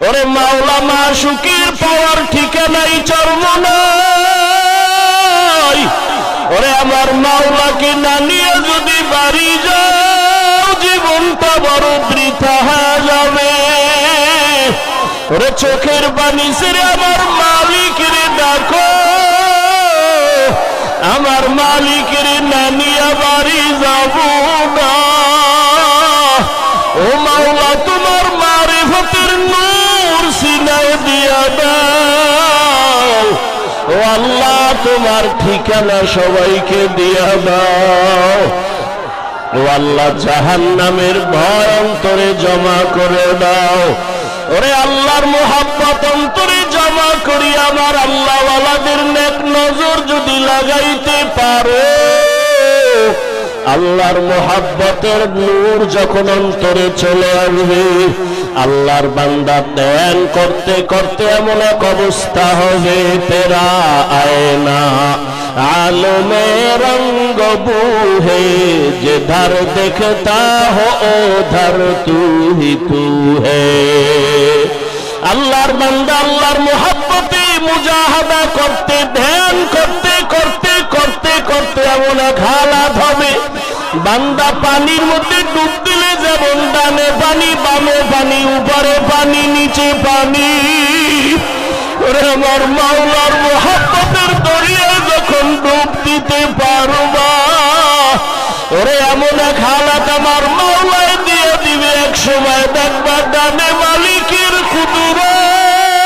ওরে মাওলা মা সুখীর পাওয়ার ঠিকানাই চর্ম ওরে আমার মাওলাকে না নিয়ে যদি বাড়ি যাও, জীবনটা বড় বৃথা যাবে। ওরে চোখের বাণী সেরে আমার মালিকের ডাকো। আমার মালিকের না নিয়ে বাড়ি যাব না। তোমার ঠিকানা সবাইকে দিয়া দাও। ও আল্লাহ জাহান নামের ভয় অন্তরে জমা করে দাও। ওরে আল্লাহর মোহাব্বত অন্তরে জমা করি, আমার আল্লাহওয়ালাদের নেক নজর যদি লাগাইতে পারো। আল্লাহর মোহাব্বতের নূর যখন অন্তরে চলে আসবে আল্লাহর বান্দা ধ্যান করতে করতে এমন এক অবস্থা হবে, তেরা আয়না। আলমে রঙ্গ বুহে, যে ধার দেখতা হো ধার তু হি তু হে আল্লাহর বান্দা আল্লাহর মোহাব্বতে মুজাহাদা করতে, ধ্যান করতে করতে করতে করতে এমন এক হালাত হবে। বান্দা পানির মধ্যে ডুব দিলে যেমন ডানে পানি, বামে পানি, উপরে পানি, নিচে পানি। ওরে আমার মাওলার মোহাব্বতের দরিয়া যখন ডুব দিতে পারবা ওরে এমন এক হালাত আমার মাওলায় দিয়ে দিবে। এক সময় দেখবা ডানে মালিকের কুদুরত,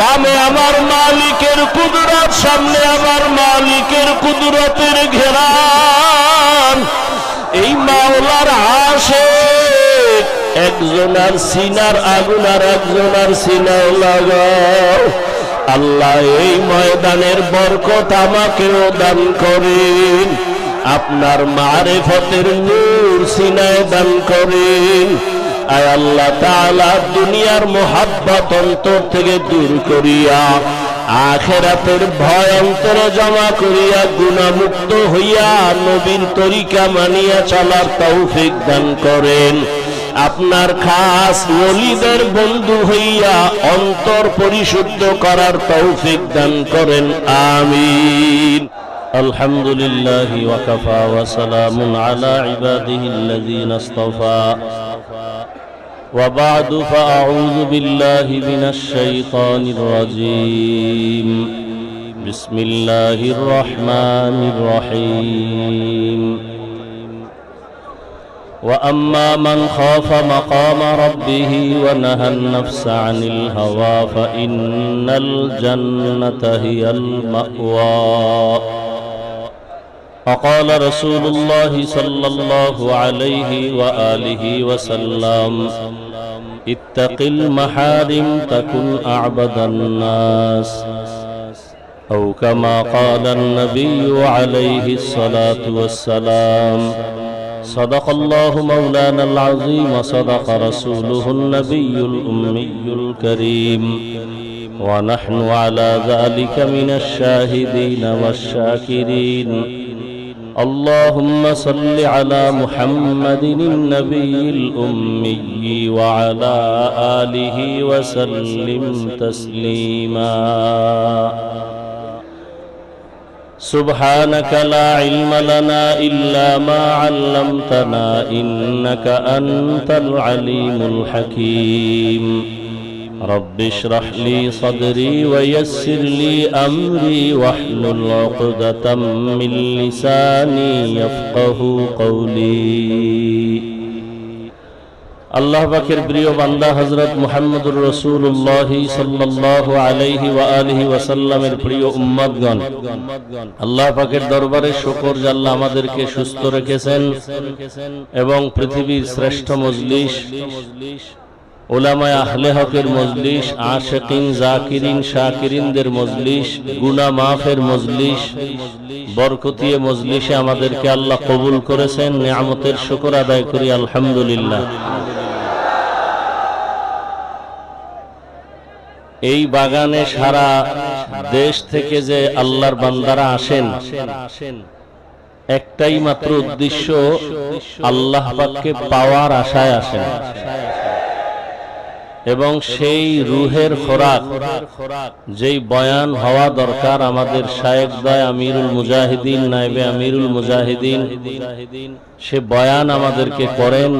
বামে আমার মালিকের কুদরত, সামনে আমার মালিকের কুদরতের ঘেরান এই মাওলার আসে একজনার সিনার আগুন আর একজনার সিনাও লাগাও। আল্লাহ এই ময়দানের বরকত আমাকেও দান করেন। আপনার মারেফতের নূর সিনায় দান করেন। আয় আল্লাহ তাআলা দুনিয়ার মোহাব্বত অন্তর থেকে দূর করিয়া আখেরাতের ভয় অন্তরে জমা করিয়া গুণামুক্ত হইয়া নবীর তরিকা মানিয়া চলার তৌফিক দান করেন আপনার খাস ওলিদের বন্ধু হইয়া অন্তর পরিশুদ্ধ করার তৌফিক দান করেন আমিন الحمد لله وكفى وسلام على عباده الذين اصطفى وبعد فأعوذ بالله من الشيطان الرجيم. بسم الله الرحمن الرحيم. وأما من خاف مقام ربه ونهى النفس عن الهوى فإن الجنة هي المأوى. وقال رسول الله صلى الله عليه وآله وسلم اتق المحارم تكن أعبد الناس. أو كما قال النبي عليه الصلاة والسلام صدق الله مولانا العظيم وصدق رسوله النبي الأمي الكريم. ونحن على ذلك من الشاهدين والشاكرين. اللهم صل على محمد النبي الأمي وعلى آله وسلم تسليما. سبحانك لا علم لنا إلا ما علمتنا إنك أنت العليم الحكيم. رب اشرح لي صدري ويسر لي أمري واحلل عقدة من لساني يفقه قولي আল্লাহ পাকের প্রিয় বান্দা হজরত মুহাম্মদুর রসুল্লাহ সাল্লাহ আলাইহি ওয়া আলিহি ওয়াসাল্লামের প্রিয় উম্মতগণ আল্লাহ পাকের দরবারে শুকর জাল্লাহ আমাদেরকে সুস্থ রেখেছেন এবং পৃথিবীর শ্রেষ্ঠ মজলিস ওলামায় আহলে হকের মজলিস, আশেকিন, জাকিরিন, শাকিরিনদের মজলিস গুনা মাফের মজলিস, বরকতিয়ে মজলিসে আমাদেরকে আল্লাহ কবুল করেছেন, নিয়ামতের শুকর আদায় করি, আলহামদুলিল্লাহ। এই বাগানে সারা দেশ থেকে যে আল্লাহর বান্দারা আসেন, একটাই মাত্র উদ্দেশ্য, আল্লাহ পাককে পাওয়ার আশায় আসেন। এবং সেই রুহের খোরাক, যেই বয়ান হওয়া দরকার আমাদের শায়েক দয় আমিরুল মুজাহিদিন নাইবে আমিরুল মুজাহিদিন, সে বয়ান আমাদেরকে করেন।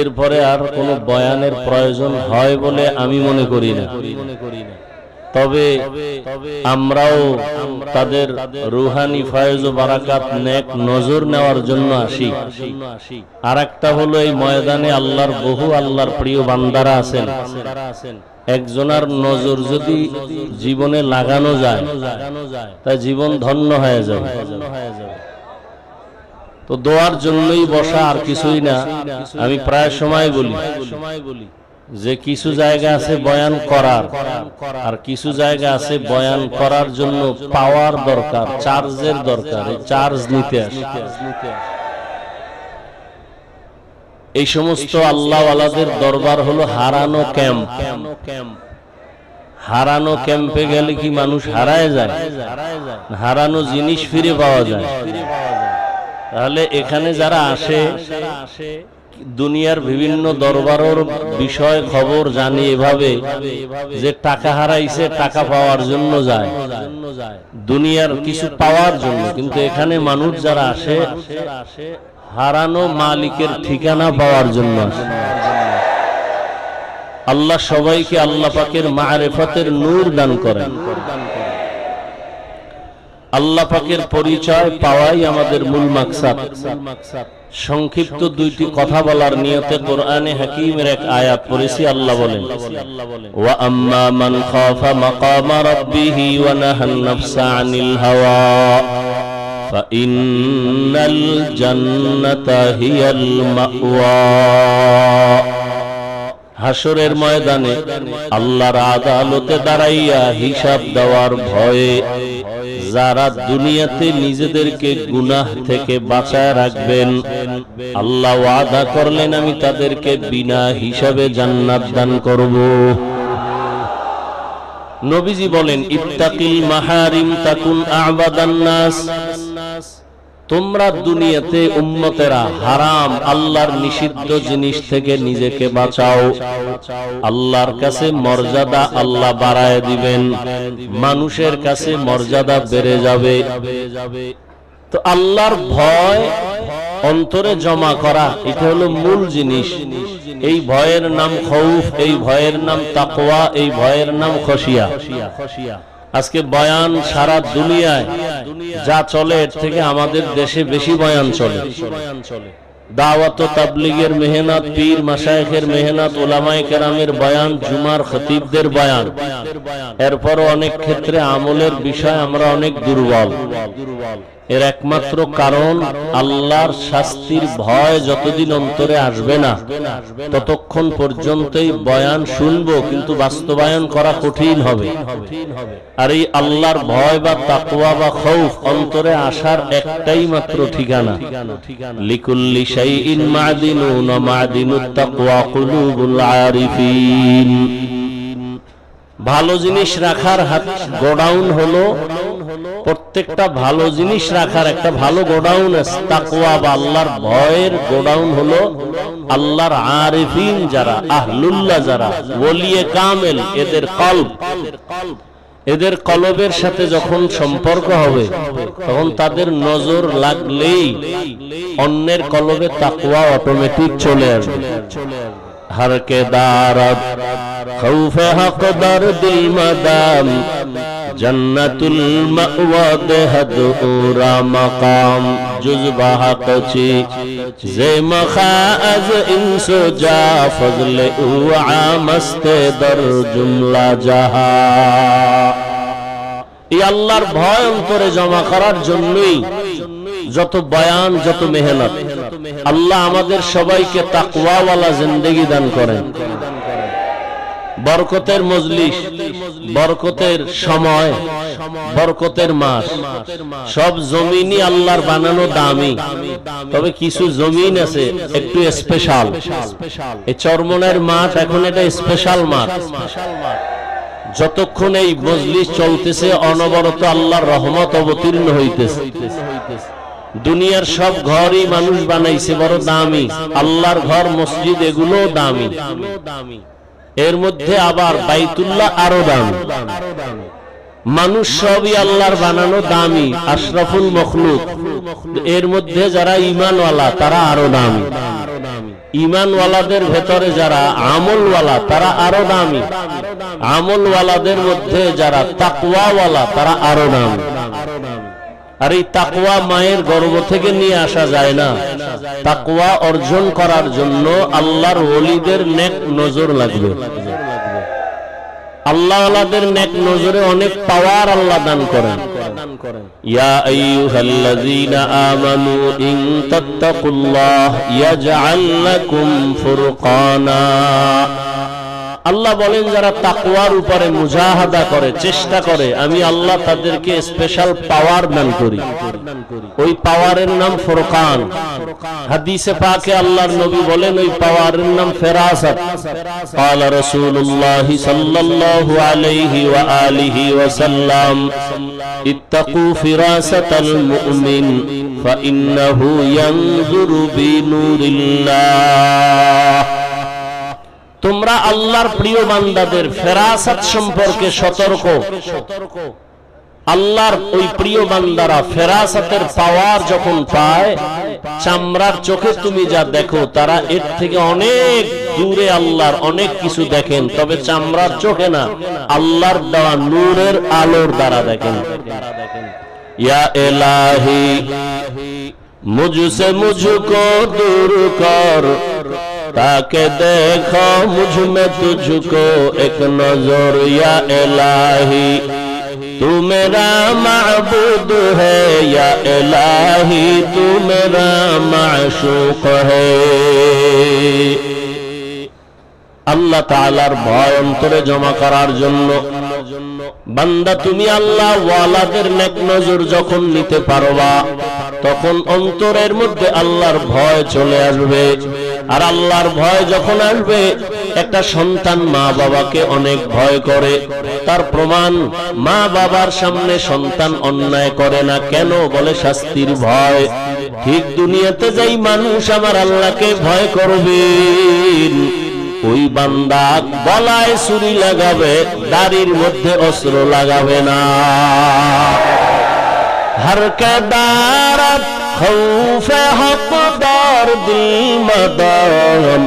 এরপরে আর কোনো বয়ানের প্রয়োজন হয় বলে আমি মনে করি না। তবে আমরাও তাদের রুহানি ফয়েজ ও বারাকাত নেক নজর নেওয়ার জন্য আসি। আর একটা হলো এই ময়দানে আল্লাহর বহু আল্লাহর প্রিয় বান্দারা আছেন। একজনার নজর যদি জীবনে লাগানো যায় তা জীবন ধন্য হয়ে যাবে। তো দোয়ার জন্যই বসা আর কিছুই না। আমি প্রায় সময় বলি। যে কিছু জায়গা আছে বয়ান করার, আর কিছু জায়গা আছে বয়ান করার জন্য পাওয়ার দরকার, চার্জের দরকার, এই চার্জ নিতে আসে। এই সমস্ত আল্লাহ আলাদের দরবার হলো হারানো ক্যাম্প। হারানো ক্যাম্পে গেলে কি মানুষ হারায় যায়? হারানো জিনিস ফিরে পাওয়া যায়। তাহলে এখানে যারা আসে দুনিয়ার বিভিন্ন দরবারের বিষয়, খবর জানি এভাবে যে টাকা হারাইছে, টাকা পাওয়ার জন্য যায়। দুনিয়ার কিছু পাওয়ার জন্য। কিন্তু এখানে মানুষ যারা আসে, হারানো মালিকের ঠিকানা পাওয়ার জন্য আল্লাহ সবাইকে আল্লাহ পাকের মারেফতের নূর দান করেন। আল্লাহ পাকের পরিচয় পাওয়াই আমাদের মূল মাকসাদ। সংক্ষিপ্ত দুইটি কথা বলার নিয়তে কোরআনে হাকিমের এক আয়াত পড়েছি, আল্লাহ বলেন, ওয়া আম্মা মান খাফা মাকামা রাব্বিহি ওয়া নাহান নাফসা আনিল হাওয়া ফাইন্নাল জান্নাতা হিয়াল মাওয়া। হাসরের ময়দানে আল্লাহর আদালতে দাঁড়াইয়া হিসাব দেওয়ার ভয়ে যারা দুনিয়াতে নিজেদেরকে গুনাহ থেকে বাঁচায় রাখবেন, আল্লাহ আদা করলেন আমি তাদেরকে বিনা হিসাবে জান্নাত দান করব। নবীজি বলেন, ইত্তাকিল মাহারিম তাকুন আবাদান নাস। তোমরা দুনিয়াতে উম্মতেরা হারাম, আল্লাহর নিষিদ্ধ জিনিস থেকে নিজেকে বাঁচাও। আল্লাহর কাছে মর্যাদা আল্লাহ বাড়ায় দিবেন। মানুষের কাছে মর্যাদা বেড়ে যাবে। তো আল্লাহর ভয় অন্তরে জমা করা, এটা হলো মূল জিনিস। এই ভয়ের নাম খৌফ, এই ভয়ের নাম তাকওয়া, এই ভয়ের নাম খসিয়া। আজকে বয়ান সারা দুনিয়ায় যা চলে, এর থেকে আমাদের দেশে বেশি বয়ান চলে। দাওয়াত তাবলিগের মেহনত, পীর মাসায়েখের মেহনত ওলামায় কেরামের বয়ান, জুমার খতিবদের বয়ান। এরপরও অনেক ক্ষেত্রে আমলের বিষয় আমরা অনেক দুর্বল। এর একমাত্র কারণ আল্লাহর শাস্তির ভয় যতদিন অন্তরে আসবে না ততক্ষণ পর্যন্তই বয়ান শুনব কিন্তু বাস্তবায়ন করা কঠিন হবে। আর এই আল্লাহর ভয় বা তাকুয়া বা খৌফ অন্তরে আসার একটাই মাত্র ঠিকানা। লিকুল্লি শাইইন মাদিনুন মাদিনুত তাকওয়া কুলুবুল আরিফিন। ভালো জিনিস রাখার হাত গোডাউন হলো প্রত্যেকটা ভালো জিনিস রাখার একটা ভালো গোডাউন আছে। বা আল্লাহর ভয়ের গোডাউন হলো আল্লাহর আরিফিন যারা আহলুল্লাহ যারা বলিয়ে কামেল এদের কল এদের কলবের সাথে যখন সম্পর্ক হবে তখন তাদের নজর লাগলেই অন্যের কলবে তাকুয়া অটোমেটিক চলে আসবে। হরকে দারাত খৌফে হকদার দিল মাদাম জন্নতুল মকাম। দেহদ কচি। জে মখা আজ ইনসো জা ফজল উআ মস্তে দর জুমলা যাহা এই আল্লাহর ভয় অন্তরে জমা করার জন্যই যত বয়ান, যত মেহনত, আল্লাহ আমাদের সবাইকে তাকওয়াওয়ালা জিন্দেগি দান করেন। বরকতের মজলিস, বরকতের সময়, বরকতের মাস। সব জমিনই আল্লাহর বানানো দামি। তবে কিছু জমিন আছে একটু স্পেশাল এই চরমনের মাঠ এখন এটা স্পেশাল মাঠ। যতক্ষণ এই মজলিস চলতেছে, অনবরত আল্লাহর রহমত অবতীর্ণ হইতেছে। দুনিয়ার সব ঘরই মানুষ বানাইছে, বড় দামি। আল্লাহর ঘর, মসজিদ এগুলো দামি। এর মধ্যে আবার বাইতুল্লাহ আরও দাম। মানুষ সবই আল্লাহর বানানো দামি, আশরাফুল মখলুক। এর মধ্যে যারা ইমানওয়ালা তারা আরও দামি। ইমানওয়ালাদের ভেতরে যারা আমলওয়ালা, তারা আরও দামি। আমলওয়ালাদের মধ্যে যারা তাকওয়াওয়ালা, তারা আরও দামি। আর এই তাকওয়া মায়ের গর্ব থেকে নিয়ে আসা যায় না। তাকওয়া অর্জন করার জন্য আল্লাহর ওলিদের নেক নজর লাগবে। আল্লাহ আল্লাহদের নেক নজরে অনেক পাওয়ার আল্লাহ দান করেন। আমানু ফুরকানা। আল্লাহ বলেন যারা তাকওয়ার উপরে মুজাহাদা করে চেষ্টা করে আমি আল্লাহ তাদেরকে স্পেশাল পাওয়ার দান করি ওই পাওয়ারের নাম ফুরকান হাদিসে পাকে আল্লাহর নবী বলেন ওই পাওয়ারের নাম ফেরাসত قال رسول الله صلى الله عليه وآله وسلم اتقوا فراسة المؤمن فإنه ينظر بنور الله তোমরা আল্লাহর প্রিয় বান্দাদের ফেরাসাত সম্পর্কে সতর্ক। আল্লাহর ওই প্রিয় বান্দারা ফেরাসাতের পাওয়ার যখন পায়, চামড়ার চোখে তুমি যা দেখো, তারা এর থেকে অনেক দূরে আল্লাহর অনেক কিছু দেখেন, তবে চামড়ার চোখে না, আল্লাহর দ্বারা নূরের আলোর দ্বারা দেখেন। ইয়া এলাহি মুঝসে মুঝকো দূর কর تاکہ دیکھو مجھ میں تجھ کو ایک نظر یا الہی تو میرا معبود ہے یا الہی تو میرا معشوق ہے اللہ تعالیٰ بھائے انترے جمع قرار جنو বান্দা, তুমি আল্লাহ ওয়ালাদের নেক নজর যখন নিতে পারবা, তখন অন্তরের মধ্যে আল্লাহর ভয় চলে আসবে। আর আল্লাহর ভয় যখন আসবে, একটা সন্তান মা বাবাকে অনেক ভয় করে। তার প্রমাণ মা বাবার সামনে সন্তান অন্যায় করে না কেন বলে শাস্তির ভয়। ঠিক দুনিয়াতে যাই মানুষ আমার আল্লাহকে ভয় করবেন ওই বান্দা গলায় ছুরি লাগাবে, দাড়ির মধ্যে অস্ত্র লাগাবে না। হর দারাত হকদার দিল মদম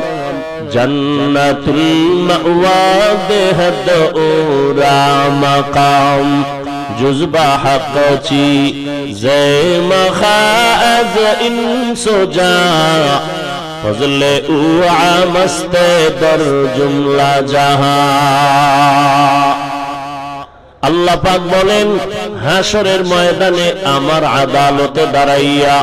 জন্নতুল ওরা ফজলে او عامست দর জুমলা জাহা। আল্লাহ পাক বলেন হাসরের ময়দানে আমার আদালতে দাঁড়াইয়া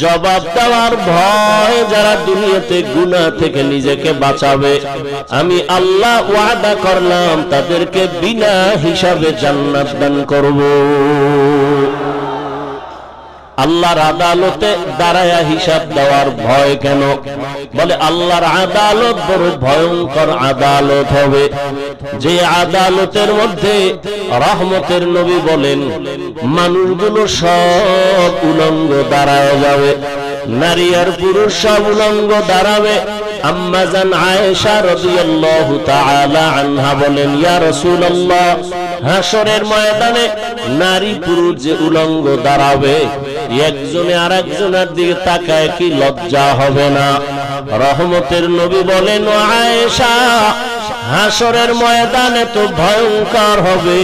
জবাব দেওয়ার ভয় যারা দুনিয়াতে গুনা থেকে নিজেকে বাঁচাবে, আমি আল্লাহ ওয়াদা করলাম তাদেরকে বিনা হিসাবে জান্নাত দান করব। আল্লাহর আদালতে দাঁড়ায়া হিসাব দেওয়ার ভয় কেন? বলে, আল্লাহর আদালত বড় ভয়ঙ্কর আদালত হবে। যে আদালতের মধ্যে রহমতের নবী বলেন, মানুষগুলো সব উলঙ্গ দাঁড়ায় যাবে, নারী আর পুরুষ সব উলঙ্গ দাঁড়াবে। আম্মাজান আয়েশা ইয়া নারী যে উলঙ্গ দাঁড়াবে আর দিকে লজ্জা হবে না? রহমতের নবী বলেন আয়েশা হাসরের ময়দানে তো ভয়ঙ্কর হবে।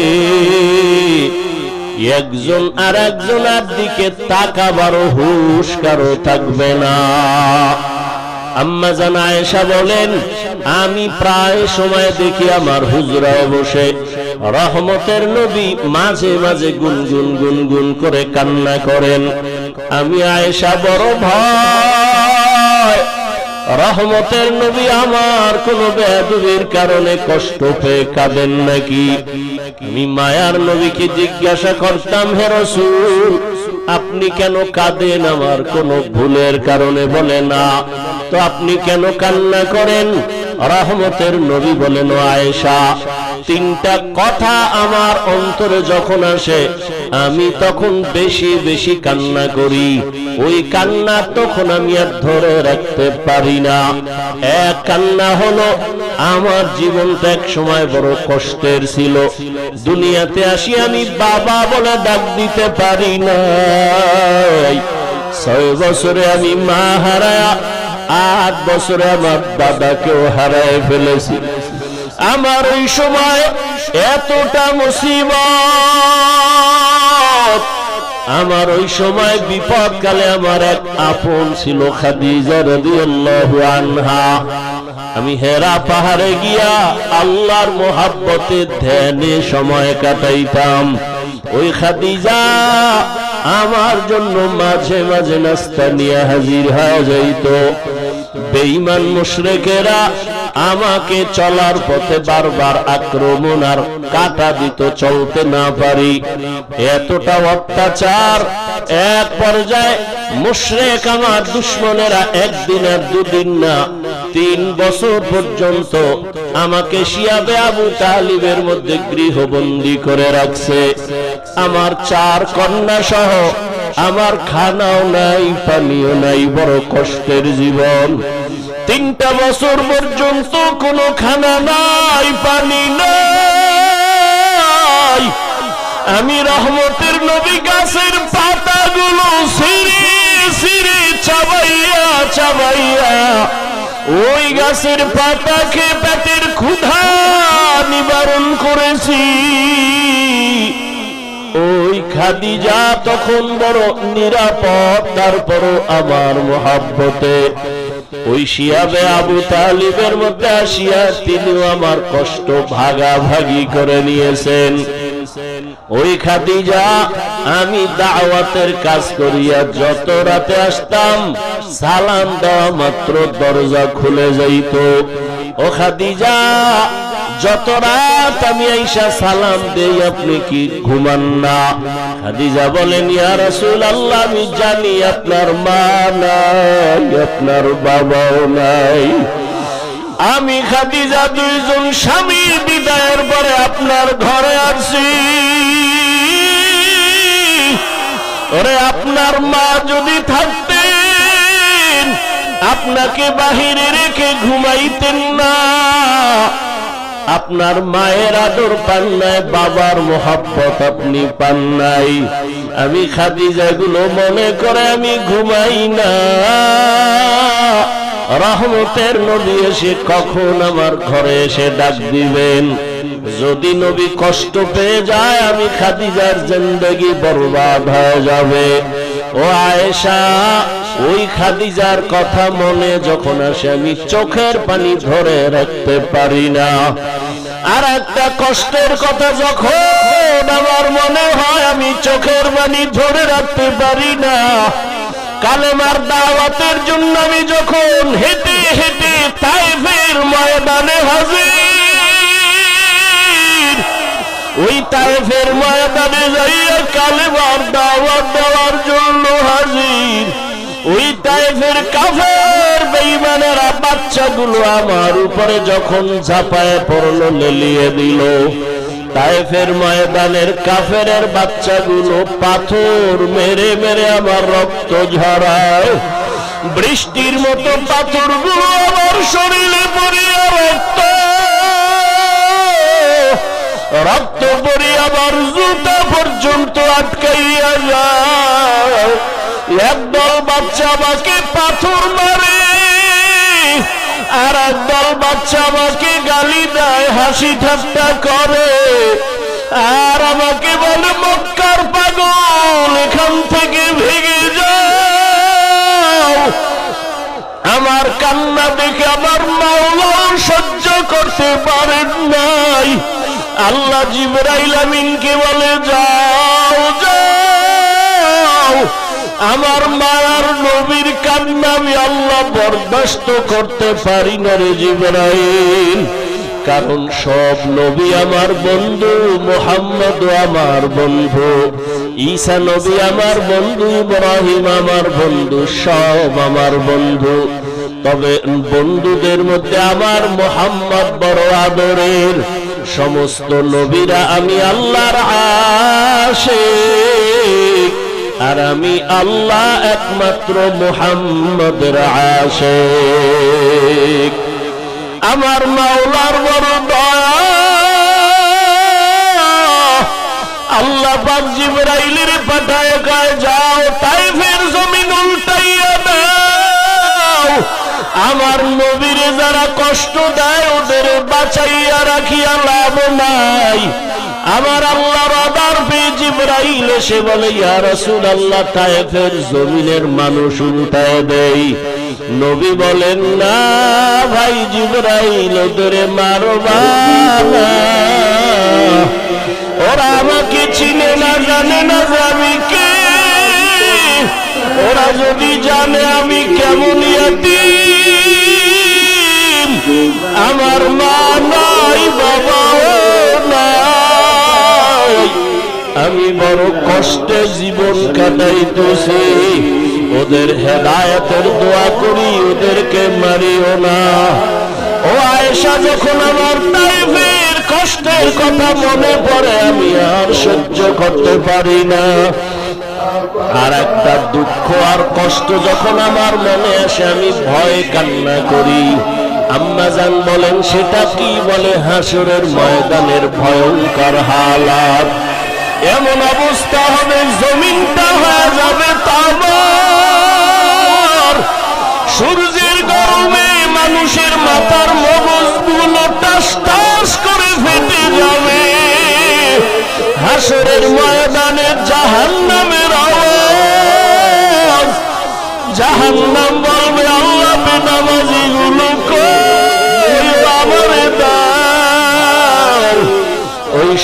একজন আর একজনের দিকে তাকাবারও হুশ থাকবে না। আম্মা জানা আয়েশা বলেন, আমি প্রায় সময় দেখি আমার হুজরায় বসে। রহমতের নবী মাঝে মাঝে গুনগুন গুনগুন করে কান্না করেন। আমি আয়েশা বড় ভয় রহমতের নবী আমার কোন বেদুবির কারণে কষ্ট পেয়ে কাঁদেন নাকি? আমি মায়ার নবীকে জিজ্ঞাসা করতাম, হে রসুল আপনি কেন কাঁদেন আমার কোন ভুলের কারণে বলে না? তো আপনি কেন কান্না করেন? রহমতের নবী বলেন আয়েশা, তিনটা কথা আমার অন্তরে যখন আসে, আমি তখন বেশি বেশি কান্না করি। ওই কান্না তখন আমি আর ধরে রাখতে পারি না। এক কান্না হলো, আমার জীবনটা এক সময় বড় কষ্টের ছিল। দুনিয়াতে আসি আমি বাবা বলে ডাক দিতে পারি না ছয় বছরে আমি মা হারায়া আট বছরে আমার দাদাকেও হারায় ফেলেছি। আমার ওই সময় এতটা মুসিবত। আমার ওই সময় বিপদ কালে আমার এক আপন ছিল আনহা। আমি হেরা পাহাড়ে গিয়া আল্লাহর মোহাব্বতে ধ্যানে সময় কাটাইতাম। ওই খাদিজা আমার জন্য মাঝে মাঝে নাস্তা নিয়ে হাজির হয়ে যাইত। বেঈমান মুশরিকেরা আমাকে চলার পথে বারবার আক্রমণ আর কাটা দিত চলতে না পারি। এতটা অত্যাচার, এক পর্যায়ে মুশরেক আমার দুশ্মনেরা একদিন আর দুদিন না, তিন বছর পর্যন্ত আমাকে শিয়াবে আবু তালিবের মধ্যে গৃহবন্দী করে রাখছে। আমার চার কন্যা সহ আমার খানাও নাই পানিও নাই বড় কষ্টের জীবন। তিনটা বছর পর্যন্ত কোনো খানা নাই পানি নাই। আমি রহমতের নবী গাছের পাতাগুলো সিঁড়ি সিঁড়ি চাবাইয়া চাবাইয়া ওই গাছের পাতা পাতাকে পেটের ক্ষুধা নিবারণ করেছি। ওই খাদিজা তখন বড় নিরাপদ, তারপরও আমার মহাব্বতে। ওই শিয়াবে আবু তালিবের মধ্যে আসিয়া তিনিও আমার কষ্ট ভাগাভাগি করে নিয়েছেন। ওই খাদিজা, আমি দাওয়াতের কাজ করিয়া যত রাতে আসতাম, সালাম দেওয়া মাত্র দরজা খুলে যাইত। ও খাদিজা যত রাত আমি আইসা সালাম দেই, আপনি কি ঘুমান না? খাদিজা বলেন, ইয়া রাসূল আল্লাহ আমি জানি আপনার মা নাই, আপনার বাবাও নাই। আমি খাদিজা দুইজন স্বামীর বিদায়ের পরে আপনার ঘরে আছি ওরে, আপনার মা যদি থাকতেন, আপনাকে বাহিরে রেখে ঘুমাইতেন না। আপনার মায়ের আদর পান নাই, বাবার মোহাব্বত আপনি পান নাই। আমি খাদিজা গুলো মনে করে আমি ঘুমাই না। রহমতের নবী এসে কখন আমার ঘরে এসে ডাক দিবেন? যদি নবী কষ্ট পেয়ে যায়, আমি খাদিজার জিন্দগি বরবাদ হয়ে যাবে। ও আয়েশা ওই খাদিজার কথা মনে যখন আসে, আমি চোখের পানি ধরে রাখতে পারি না। আর একটা কষ্টের কথা, যখন আমার মনে হয়, আমি চোখের পানি ধরে রাখতে পারি না। কালেমার দাওয়াতের জন্য আমি যখন হেঁটে হেঁটে তাইফের ময়দানে হাজির, ওই তাইফের ময়দানে যাইয়া কালেমার দাওয়াত দেওয়ার জন্য হাজির। ওই তাইফের কাফের বেঈমানেরা বাচ্চাগুলো আমার উপরে যখন ঝাঁপায় পড়ল, লেলিয়ে দিল। তাইফের ময়দানের কাফেরের বাচ্চাগুলো পাথর মেরে মেরে আমার রক্ত ঝরায়। বৃষ্টির মতো পাথরগুলো আমার শরীরে পড়িয়া রক্ত। রক্ত পড়ে আবার জুতা পর্যন্ত আটকাইয়া যায়। একদল বাচ্চা আমাকে পাথর মারে আর একদল বাচ্চা আমাকে গালি দেয়, হাসি ঠাট্টা করে। আর আমাকে বলে, মক্কার পাগল, এখান থেকে ভেঙে যাও। আমার কান্না দেখে আমার মাওলাও সহ্য করতে পারেন নাই। আল্লাহ জিবরাইল আমিনকে বলে, যাও যাও। আমার মায়ার নবীর কান্না আমি আল্লাহ বরদাস্ত করতে পারি না রে জিবরাইল। কারণ সব নবী আমার বন্ধু মোহাম্মদ আমার বন্ধু, ঈসা নবী আমার বন্ধু, ইব্রাহিম আমার বন্ধু, সব আমার বন্ধু। তবে বন্ধুদের মধ্যে আমার মোহাম্মদ বড় আদরের। সমস্ত নবীরা আমি আল্লাহর আশিক। আর আমি আল্লাহ একমাত্র মোহাম্মদের আশিক। আমার মাওলার বড় আল্লাহ পাক পাঠায় গায় যাও তাই ফের জমিন উল্টাইয়া আমার নবীরে যারা কষ্ট দেয়, ওদের বাঁচাইয়া রাখিয়া লাভ নাই। আমার আল্লাহর আদার পেয়ে জিবরাইল এসে বলে, ইয়া রাসূলুল্লাহ তায়েফের জমিনের মানুষ উল্টায় দেই। নবী বলেন, না ভাই জিবরাইল, ওদের মারবা না। ওরা আমাকে চিনে না, জানে না আমি কে। ওরা যদি জানে আমি কেমন আমার মা নাই বড় কষ্টে জীবন কাটাইতেছি, ওদের হেদায়তের দোয়া করি, ওদেরকে মারিও না। ও আয়েশা, যখন আমার তাইফের কষ্টের কথা মনে পড়ে, আমি আর সহ্য করতে পারি না। আর একটা দুঃখ আর কষ্ট যখন আমার মনে আসে, আমি ভয় কান্না করি। আম্মা আম্মাজান বলেন, সেটা কি? বলে হাসুরের ময়দানের ভয়ঙ্কর হালাত। এমন অবস্থা হবে, জমিনটা হয়ে যাবে তামার। সূর্যের গরমে মানুষের মাথার মগজগুলো টাস টাস করে ফেটে যাবে। হাসরের ময়দানে জাহান নামের আওয়াজ জাহান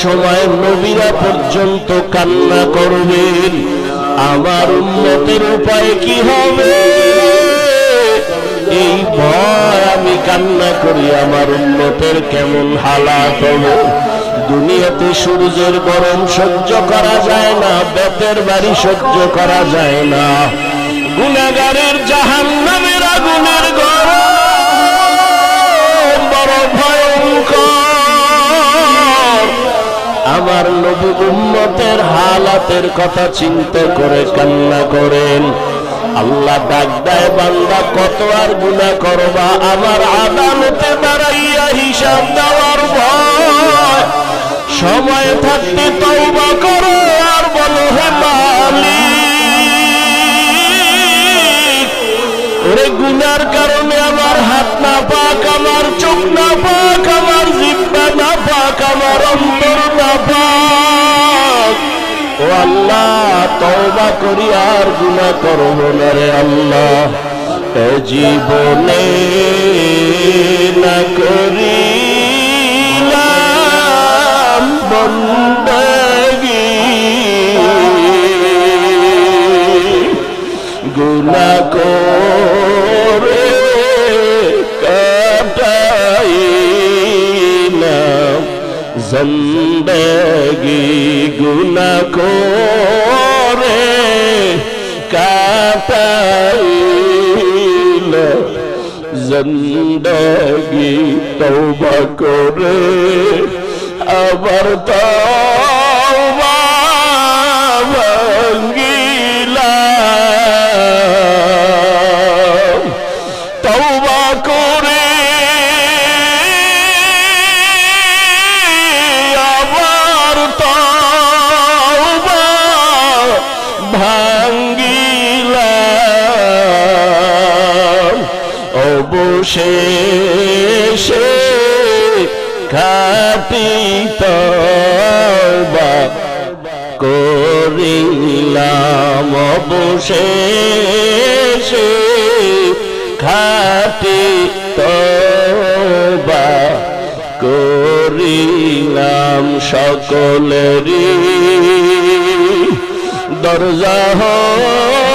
সময় নবীরা পর্যন্ত কান্না করবেন। আমার উন্নতের উপায় কি হবে? এই ভয় আমি কান্না করি, আমার উন্নতের কেমন হালাত হবে? দুনিয়াতে সূর্যের গরম সহ্য করা যায় না, বেতের বাড়ি সহ্য করা যায় না। গুনাগারের জাহান আমার নবী উম্মতের হালাতের কথা চিন্তা করে কান্না করেন। আল্লাহ ডাক দেয় বান্দা, কত আর গুণা করবা? আমার আদালতে দাঁড়াইয়া হিসাব দেওয়ার ভয়। সময় থাকতে তওবা করো, আর বলো, হে মালিক, ওরে গুনার কারণে আমার হাত না পাক, আমার চোখ না পাক তওবা করি আর গুনাহ করব না রে আল্লাহ। জীবনে না করিলাম বন্দগী। গুনা করে কাটাই না জিন্দগি গুনা করে জিন্দগি তৌবা করে আবার তওবা অবশেষে খাটি তওবা করিলাম। অবশেষে খাটি তওবা করিলাম সকলেরই। দরজা হইতে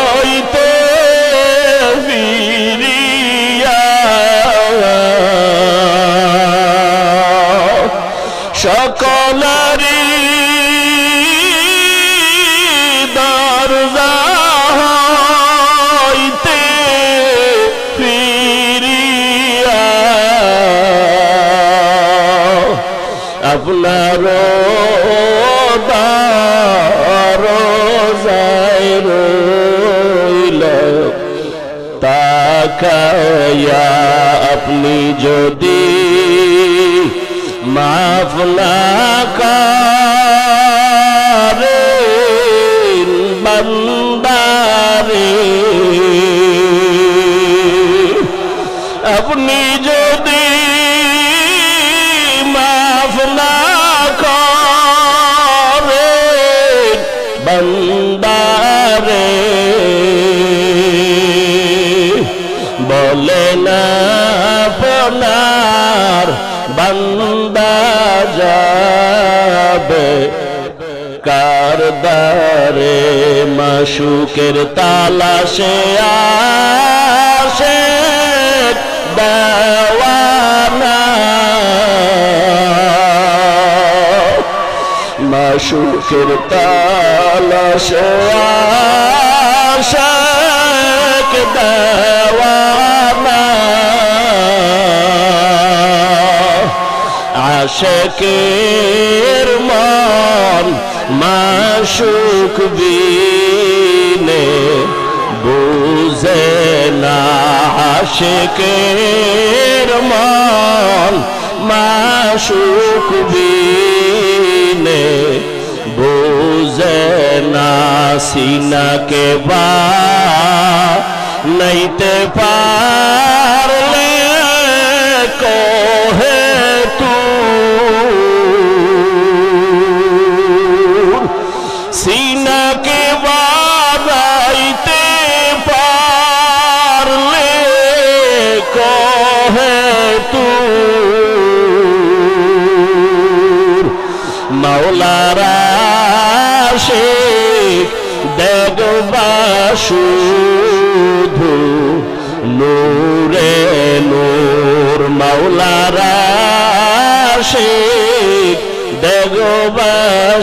যদি মাফ না করেন বান্দারে আপনি যদি মাফ না করেন বান্দারে দারে মাসুকের তালাশে আসে দেওয়ানা। মাসুকের তালাশে আশাক দেওয়ানা। আশেকের মন মাসুক বিনে বুঝে না আশেকের মন মাসুক বিনে বুঝে না সিনাকে বা নাইতে পারলে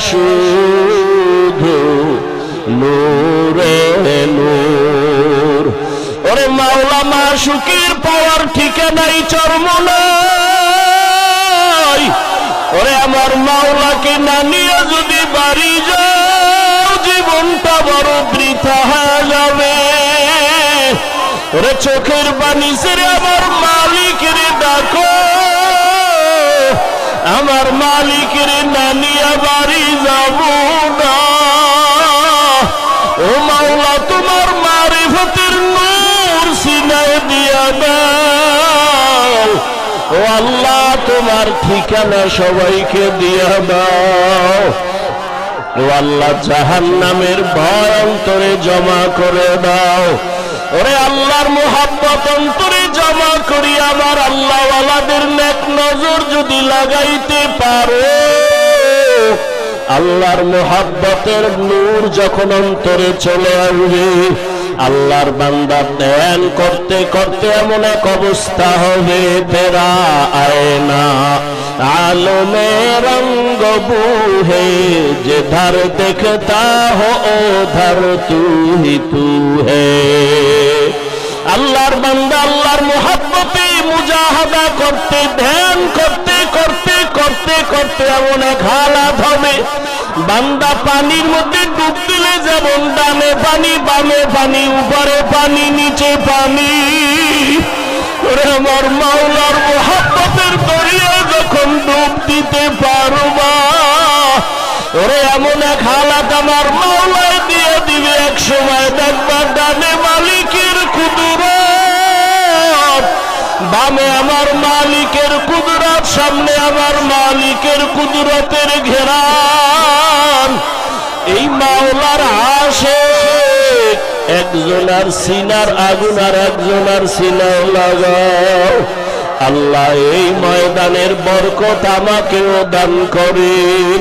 শুধু নূরে নূর। ওরে মাওলা মাসুকের পাওয়ার চর্ম ওরে আমার মাওলাকে না নিয়ে যদি বাড়ি যাও, জীবনটা বড় বৃথা যাবে। ওরে চোখের পানি সেরে আমার মালিকের ডাকো। আমার মালিকের না নিয়ে বাড়ি যাব না। ও মাওলা, তোমার মারিফতের নূর সিনায় দিয়া দাও। ও আল্লাহ, তোমার ঠিকানা সবাইকে দিয়া দাও। ও আল্লাহ জাহান নামের ভয় অন্তরে জমা করে দাও। ওরে আল্লাহর মোহাব্বত অন্তরে আল্লাহওয়ালাদের নেক নজর যদি লাগাইতে পারো, আল্লাহর মোহাব্বতের নূর যখন অন্তরে চলে আসবে, আল্লাহর বান্দা ধ্যান করতে করতে এমন এক অবস্থা হবে তেরা আয়না আলমে রঙ্গ বুহে যে ধার দেখতা হো ধার তু তু হে আল্লাহর বান্দা আল্লাহর মোহাব্বতে মুজাহাদা করতে, ধ্যান করতে করতে করতে করতে এমন এক হালাত হবে। বান্দা পানির মধ্যে ডুব দিলে যেমন ডানে পানি, বামে পানি, উপরে পানি, নিচে পানি। আমার মাওলার মোহাব্বতের দরিয়া যখন ডুব দিতে পারবা, ওরে এমন এক হালাত আমার মাওলায় দিয়ে দিবে এক সময়। দেখবা ডানে মালিকের কুদুরত, বামে সামনে আমার মালিকের কুদরতের ঘেরান এই মাওলার আসে একজনার সিনার আগুন আর একজনার সিনাও লাগাও। আল্লাহ এই ময়দানের বরকত আমাকেও দান করেন।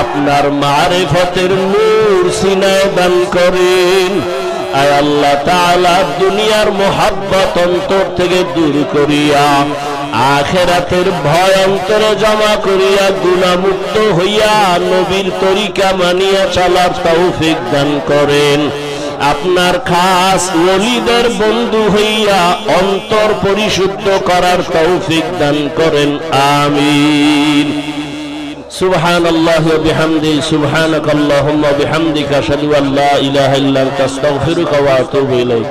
আপনার মারেফতের নূর সিনায় দান করেন। আয় আল্লাহ তাআলা দুনিয়ার মোহাব্বত অন্তর থেকে দূর করিয়া আখেরাতের ভয় অন্তরে জমা করিয়া গুণামুক্ত হইয়া নবীর তরিকা মানিয়া চলার তৌফিক দান করেন আপনার খাস ওলিদের বন্ধু হইয়া অন্তর পরিশুদ্ধ করার তৌফিক দান করেন আমিন سبحان الله وبحمده سبحانك اللهم وبحمدك أشهد أن لا إله إلا أنت أستغفرك وأتوب إليك